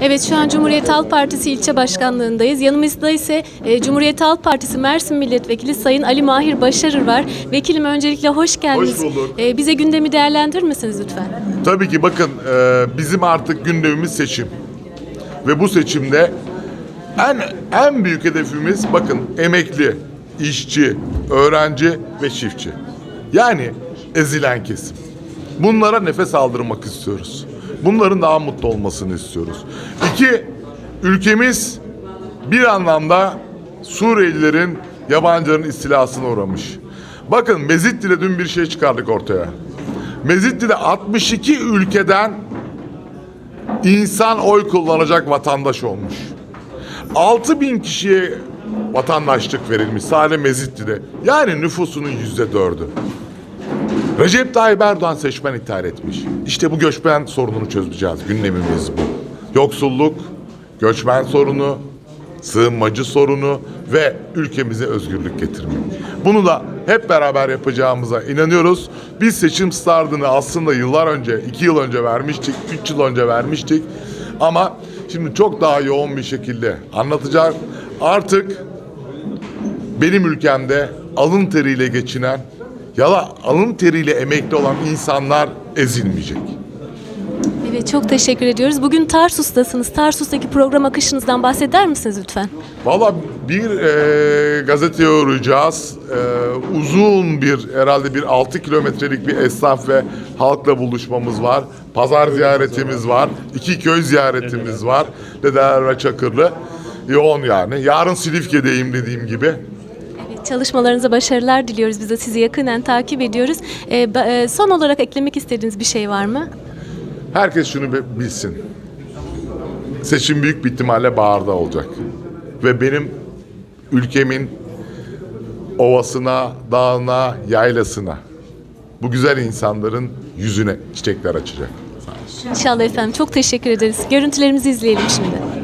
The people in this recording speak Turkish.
Evet şu an Cumhuriyet Halk Partisi ilçe başkanlığındayız. Yanımızda ise e, Cumhuriyet Halk Partisi Mersin Milletvekili Sayın Ali Mahir Başarır var. Vekilim öncelikle hoş geldiniz. Hoş bulduk. E, bize gündemi değerlendirir misiniz lütfen? Tabii ki bakın e, bizim artık gündemimiz seçim. Ve bu seçimde en en büyük hedefimiz bakın emekli, işçi, öğrenci ve çiftçi. Yani ezilen kesim. Bunlara nefes aldırmak istiyoruz. Bunların daha mutlu olmasını istiyoruz. İki, ülkemiz bir anlamda Suriyelilerin, yabancıların istilasına uğramış. Bakın Mezitli'de dün bir şey çıkardık ortaya. Mezitli'de 62 ülkeden insan oy kullanacak vatandaş olmuş. 6 bin kişiye vatandaşlık verilmiş sadece Mezitli'de. Yani nüfusunun yüzde dördü. Recep Tayyip Erdoğan seçmen ithal etmiş. İşte bu göçmen sorununu çözeceğiz. Gündemimiz bu. Yoksulluk, göçmen sorunu, sığınmacı sorunu ve ülkemize özgürlük getirmek. Bunu da hep beraber yapacağımıza inanıyoruz. Biz seçim startını aslında yıllar önce, iki yıl önce vermiştik, üç yıl önce vermiştik. Ama şimdi çok daha yoğun bir şekilde anlatacağım. Artık benim ülkemde alın teriyle geçinen ya da alın teriyle emekli olan insanlar ezilmeyecek. Evet çok teşekkür ediyoruz. Bugün Tarsus'tasınız. Tarsus'taki program akışınızdan bahseder misiniz lütfen? Valla bir e, gazeteye uğrayacağız. E, uzun bir herhalde bir 6 kilometrelik bir esnaf ve halkla buluşmamız var. Pazar ziyaretimiz var. iki köy ziyaretimiz var. Dedeler ve Çakırlı. Yoğun yani. Yarın Silifke'deyim dediğim gibi. Çalışmalarınıza başarılar diliyoruz. Biz de sizi yakından takip ediyoruz. E, ba- e, son olarak eklemek istediğiniz bir şey var mı? Herkes şunu bi- bilsin. Seçim büyük bir ihtimalle baharda olacak. Ve benim ülkemin ovasına, dağına, yaylasına bu güzel insanların yüzüne çiçekler açacak. İnşallah efendim. Çok teşekkür ederiz. Görüntülerimizi izleyelim şimdi.